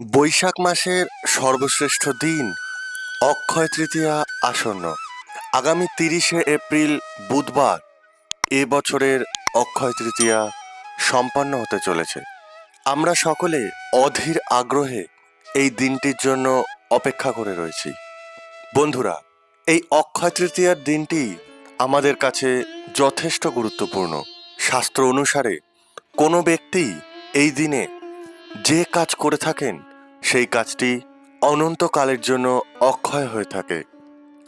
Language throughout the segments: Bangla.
বৈশাখ মাসের সর্বশ্রেষ্ঠ দিন অক্ষয় তৃতীয়া আসন্ন। আগামী তিরিশে এপ্রিল বুধবার এ বছরের অক্ষয় তৃতীয়া সম্পন্ন হতে চলেছে। আমরা সকলে অধীর আগ্রহে এই দিনটির জন্য অপেক্ষা করে রয়েছি। বন্ধুরা, এই অক্ষয় তৃতীয়ার দিনটি আমাদের কাছে যথেষ্ট গুরুত্বপূর্ণ। শাস্ত্র অনুসারে কোনো ব্যক্তি এই দিনে যে কাজ করে থাকেন সেই কাজটি অনন্তকালের জন্য অক্ষয় হয়ে থাকে।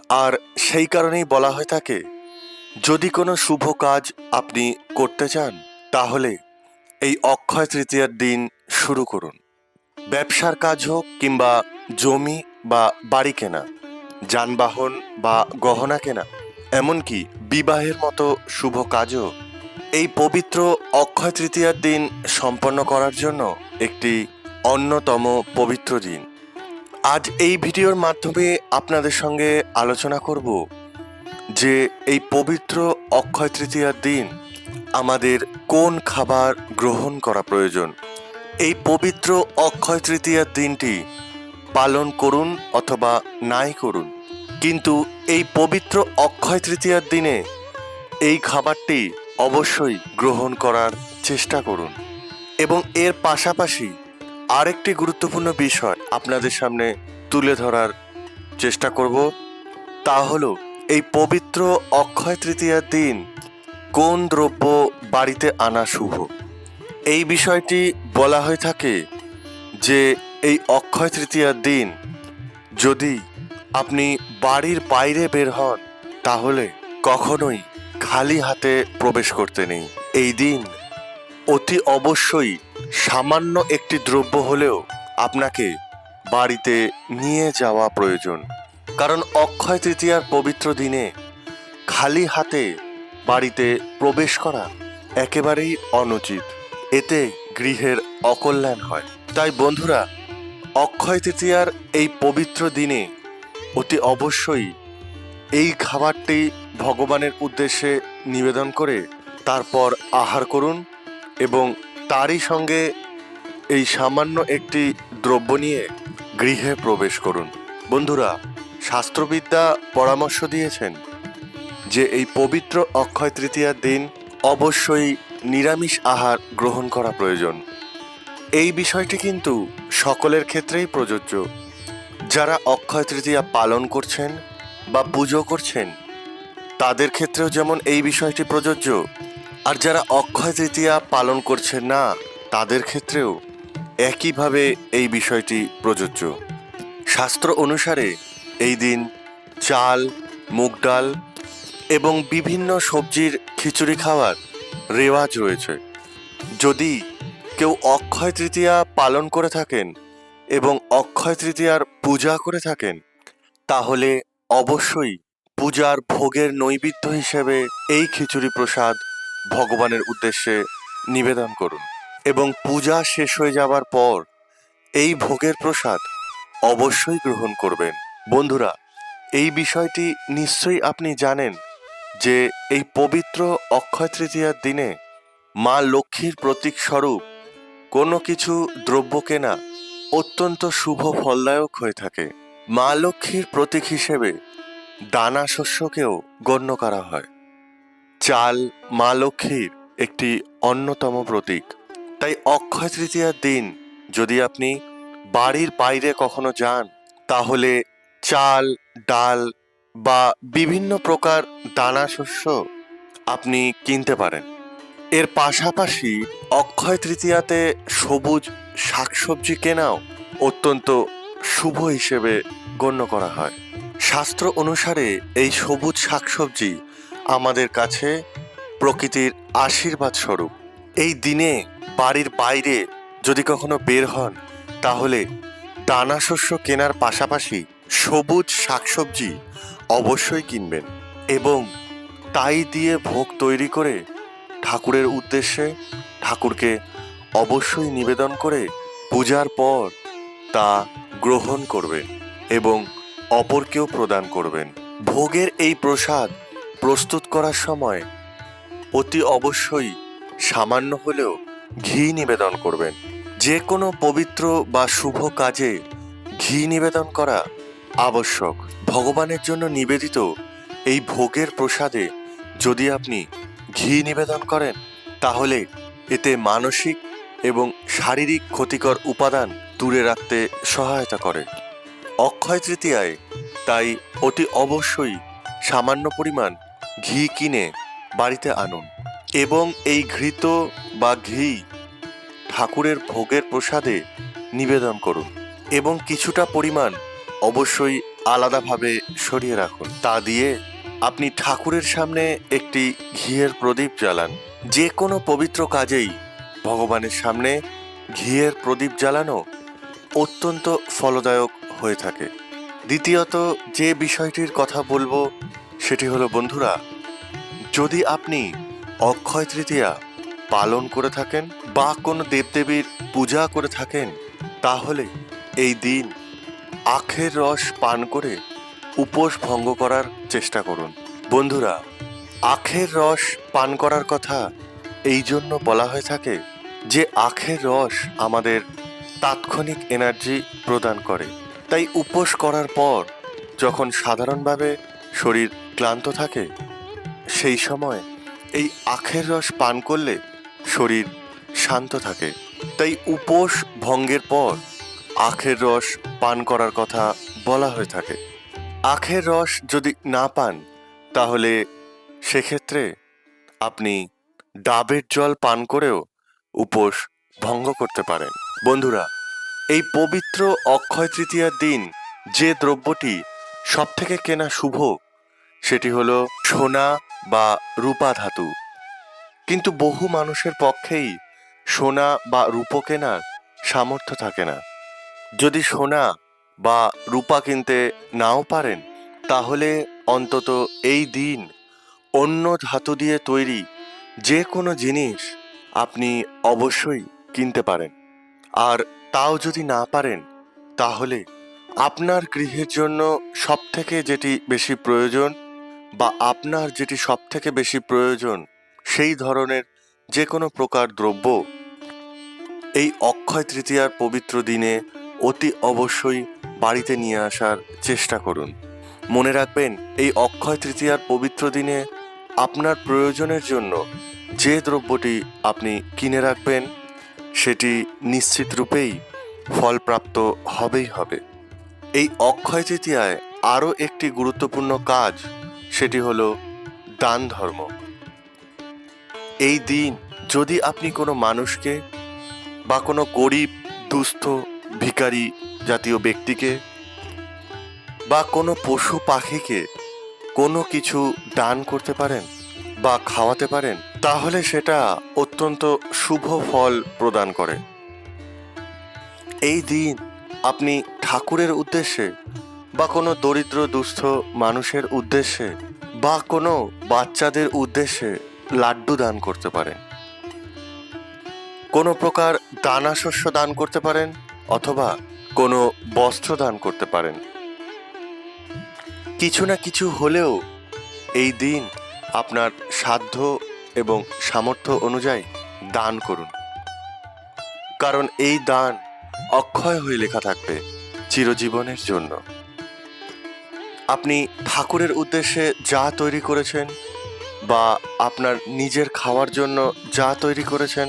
আর সেই কারণেই বলা হয়ে থাকে, যদি কোনো শুভ কাজ আপনি করতে চান, তাহলে এই অক্ষয় তৃতীয়ার দিন শুরু করুন। ব্যবসার কাজ হোক কিংবা জমি বা বাড়ি কেনা, যানবাহন বা গহনা কেনা, এমনকি বিবাহের মতো শুভ কাজও এই পবিত্র অক্ষয় তৃতীয়ার দিন সম্পন্ন করার জন্য একটি অন্যতম পবিত্র দিন। আজ এই ভিডিওর মাধ্যমে আপনাদের সঙ্গে আলোচনা করব যে এই পবিত্র অক্ষয় তৃতীয়ার দিন আমাদের কোন খাবার গ্রহণ করা প্রয়োজন। এই পবিত্র অক্ষয় তৃতীয়ার দিনটি পালন করুন অথবা নাই করুন। কিন্তু এই পবিত্র অক্ষয় তৃতীয়ার দিনে এই খাবারটি অবশ্যই গ্রহণ করার চেষ্টা করুন এবং এর পাশাপাশি আরেকটি গুরুত্বপূর্ণ বিষয় আপনাদের সামনে তুলে ধরার চেষ্টা করব, তা হলো এই পবিত্র অক্ষয় তৃতীয়ার দিন কোন দ্রব্য বাড়িতে আনা শুভ? এই বিষয়টি বলা হয়ে থাকে যে এই অক্ষয় তৃতীয়ার দিন যদি আপনি বাড়ির বাইরে বের হন, তাহলে কখনোই খালি হাতে প্রবেশ করতে নেই। এই দিন অতি অবশ্যই সামান্য একটি দ্রব্য হলেও আপনাকে বাড়িতে নিয়ে যাওয়া প্রয়োজন। কারণ অক্ষয় তৃতীয়ার পবিত্র দিনে খালি হাতে বাড়িতে প্রবেশ করা একেবারেই অনুচিত। এতে গৃহের অকল্যাণ হয়। তাই বন্ধুরা, অক্ষয় তৃতীয়ার এই পবিত্র দিনে অতি অবশ্যই এই খাবারটি ভগবানের উদ্দেশ্যে নিবেদন করে তারপর আহার করুন। এবং তারই সঙ্গে এই সামান্য একটি দ্রব্য নিয়ে গৃহে প্রবেশ করুন। বন্ধুরা, শাস্ত্রবিদ্যা পরামর্শ দিয়েছেন যে এই পবিত্র অক্ষয় তৃতীয়ার দিন অবশ্যই নিরামিষ আহার গ্রহণ করা প্রয়োজন। এই বিষয়টি কিন্তু সকলের ক্ষেত্রেই প্রযোজ্য। যারা অক্ষয় তৃতীয়া পালন করছেন বা পুজো করছেন, তাদের ক্ষেত্রেও যেমন এই বিষয়টি প্রযোজ্য আর যারা অক্ষয় তৃতীয়া পালন করছেন না, তাদের ক্ষেত্রেও একইভাবে এই বিষয়টি প্রযোজ্য। শাস্ত্র অনুসারে এই দিন চাল, মুগ ডাল এবং বিভিন্ন সবজির খিচুড়ি খাওয়ার রেওয়াজ রয়েছে। যদি কেউ অক্ষয় তৃতীয়া পালন করে থাকেন এবং অক্ষয় তৃতীয়ার পূজা করে থাকেন, তাহলে অবশ্যই পূজার ভোগের নৈবেদ্য হিসেবে এই খিচুড়ি প্রসাদ ভগবানের উদ্দেশ্যে নিবেদন করুন। এবং পূজা শেষ হয়ে যাবার পর এই ভোগের প্রসাদ অবশ্যই গ্রহণ করবেন। বন্ধুরা, এই বিষয়টি নিশ্চয়ই আপনি জানেন যে এই পবিত্র অক্ষয় তৃতীয়ার দিনে মা লক্ষ্মীর প্রতীক স্বরূপ কোনো কিছু দ্রব্য কেনা অত্যন্ত শুভ ফলদায়ক হয়ে থাকে। মা লক্ষ্মীর প্রতীক হিসেবে দানা শস্যকেও গণ্য করা হয়। চাল, মা লক্ষ্মীর একটি অন্যতম প্রতীক। তাই অক্ষয় তৃতীয়ার দিন যদি আপনি বাড়ির বাইরে কখনো যান, তাহলে চাল, ডাল বা বিভিন্ন প্রকার দানা শস্য আপনি কিনতে পারেন। এর পাশাপাশি অক্ষয় তৃতীয়াতে সবুজ শাকসবজি কেনাও অত্যন্ত শুভ হিসেবে গণ্য করা হয়। শাস্ত্র অনুসারে এই সবুজ শাকসবজি আমাদের কাছে প্রকৃতির আশীর্বাদ স্বরূপ। এই দিনে বাড়ির বাইরে যদি কখনো বের হন, তাহলে দানা শস্য কেনার পাশাপাশি সবুজ শাকসবজি অবশ্যই কিনবেন এবং তাই দিয়ে ভোগ তৈরি করে ঠাকুরের উদ্দেশ্যে ঠাকুরকে অবশ্যই নিবেদন করে পূজার পর তা গ্রহণ করবেন এবং অপরকেও প্রদান করবেন। ভোগের এই প্রসাদ প্রস্তুত করার সময় অতি অবশ্যই সামান্য হলেও ঘি নিবেদন করবেন। যে কোনো পবিত্র বা শুভ কাজে ঘি নিবেদন করা আবশ্যক। ভগবানের জন্য নিবেদিত এই ভোগের প্রসাদে যদি আপনি ঘি নিবেদন করেন, তাহলে এতে মানসিক এবং শারীরিক ক্ষতিকর উপাদান দূরে রাখতে সহায়তা করে। অক্ষয় তৃতীয়ায় তাই অতি অবশ্যই সামান্য পরিমাণ ঘি কিনে বাড়িতে আনুন এবং এই ঘৃত বা ঘি ঠাকুরের ভোগের প্রসাদে নিবেদন করুন এবং কিছুটা পরিমাণ অবশ্যই আলাদাভাবে সরিয়ে রাখুন। তা দিয়ে আপনি ঠাকুরের সামনে একটি ঘিয়ের প্রদীপ জ্বালান। যে কোনো পবিত্র কাজেই ভগবানের সামনে ঘিয়ের প্রদীপ জ্বালানো অত্যন্ত ফলদায়ক হয়ে থাকে। দ্বিতীয়ত, যে বিষয়টির কথা বলব সেটি হলো, বন্ধুরা, যদি আপনি অক্ষয় তৃতীয়া পালন করে থাকেন বা কোনো দেবদেবীর পূজা করে থাকেন, তাহলে এই দিন আখের রস পান করে উপোস ভঙ্গ করার চেষ্টা করুন। বন্ধুরা, আখের রস পান করার কথা এই জন্য বলা হয়ে থাকে যে, আখের রস আমাদের তাৎক্ষণিক এনার্জি প্রদান করে। তাই উপোস করার পর যখন সাধারণভাবে শরীর ক্লান্ত থাকে, সেই সময় এই আখের রস পান করলে শরীর শান্ত থাকে। তাই উপোস ভঙ্গের পর আখের রস পান করার কথা বলা হয়ে থাকে। আখের রস যদি না পান, তাহলে সেক্ষেত্রে আপনি ডাবের জল পান করেও উপোস ভঙ্গ করতে পারেন। বন্ধুরা, এই পবিত্র অক্ষয় তৃতীয়ার দিন যে দ্রব্যটি সব থেকে কেনা শুভ সেটি হলো সোনা বা রূপা ধাতু। কিন্তু বহু মানুষের পক্ষেই সোনা বা রূপো কেনার সামর্থ্য থাকে না। যদি সোনা বা রূপা কিনতে নাও পারেন, তাহলে অন্তত এই দিন অন্য ধাতু দিয়ে তৈরি যে কোনো জিনিস আপনি অবশ্যই কিনতে পারেন। আর তাও যদি না পারেন, তাহলে আপনার গৃহের জন্য সবথেকে যেটি বেশি প্রয়োজন বা আপনার যেটি সবথেকে বেশি প্রয়োজন, সেই ধরনের যে কোনো প্রকার দ্রব্য এই অক্ষয় তৃতীয়ার পবিত্র দিনে অতি অবশ্যই বাড়িতে নিয়ে আসার চেষ্টা করুন। মনে রাখবেন, এই অক্ষয় তৃতীয়ার পবিত্র দিনে আপনার প্রয়োজনের জন্য যে দ্রব্যটি আপনি কিনে রাখবেন, সেটি নিশ্চিত রূপেই ফলপ্রাপ্ত হবেই হবে। এই অক্ষয় তৃতীয়ায় আরও একটি গুরুত্বপূর্ণ কাজ সেটি হলো দান ধর্ম। এই দিন যদি আপনি কোনো মানুষকে বা কোনো গরিব, দুস্থ, ভিখারি জাতীয় ব্যক্তিকে বা কোনো পশু পাখিকে কোনো কিছু দান করতে পারেন বা খাওয়াতে পারেন, তাহলে সেটা অত্যন্ত শুভ ফল প্রদান করে। এই দিন আপনি ঠাকুরের উদ্দেশ্যে বা কোনো দরিদ্র, দুস্থ মানুষের উদ্দেশ্যে বা কোনো বাচ্চাদের উদ্দেশ্যে লাড্ডু দান করতে পারেন। কোনো প্রকার দানা শস্য দান করতে পারেন অথবা কোনো বস্ত্র দান করতে পারেন। কিছু না কিছু হলেও এই দিন আপনার সাধ্য এবং সামর্থ্য অনুযায়ী দান করুন। কারণ এই দান অক্ষয় হয়ে লেখা থাকবে চিরজীবনের জন্য। আপনি ঠাকুরের উদ্দেশ্যে যা তৈরি করেছেন বা আপনার নিজের খাওয়ার জন্য যা তৈরি করেছেন,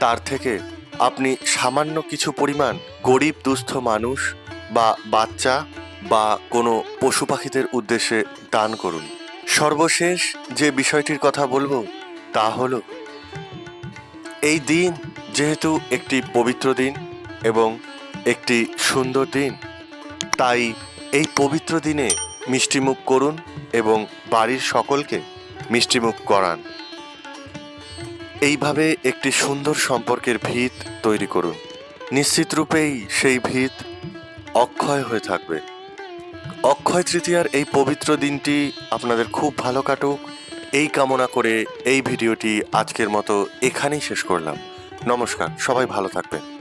তার থেকে আপনি সামান্য কিছু পরিমাণ গরিব, দুস্থ মানুষ বা বাচ্চা বা কোনো পশু পাখিদের উদ্দেশ্যে দান করুন। সর্বশেষ যে বিষয়টির কথা বলব, তা হলো, এই দিন যেহেতু একটি পবিত্র দিন এবং একটি সুন্দর দিন, তাই এই পবিত্র দিনে মিষ্টিমুখ করুন এবং বাড়ির সকলকে মিষ্টিমুখ করান। এইভাবে একটি সুন্দর সম্পর্কের ভিত তৈরি করুন। নিশ্চিত রূপেই সেই ভিত অক্ষয় হয়ে থাকবে। অক্ষয় তৃতীয়ার এই পবিত্র দিনটি আপনাদের খুব ভালো কাটুক। এই কামনা করে এই ভিডিওটি আজকের মতো এখানেই শেষ করলাম। নমস্কার, সবাই ভালো থাকবেন।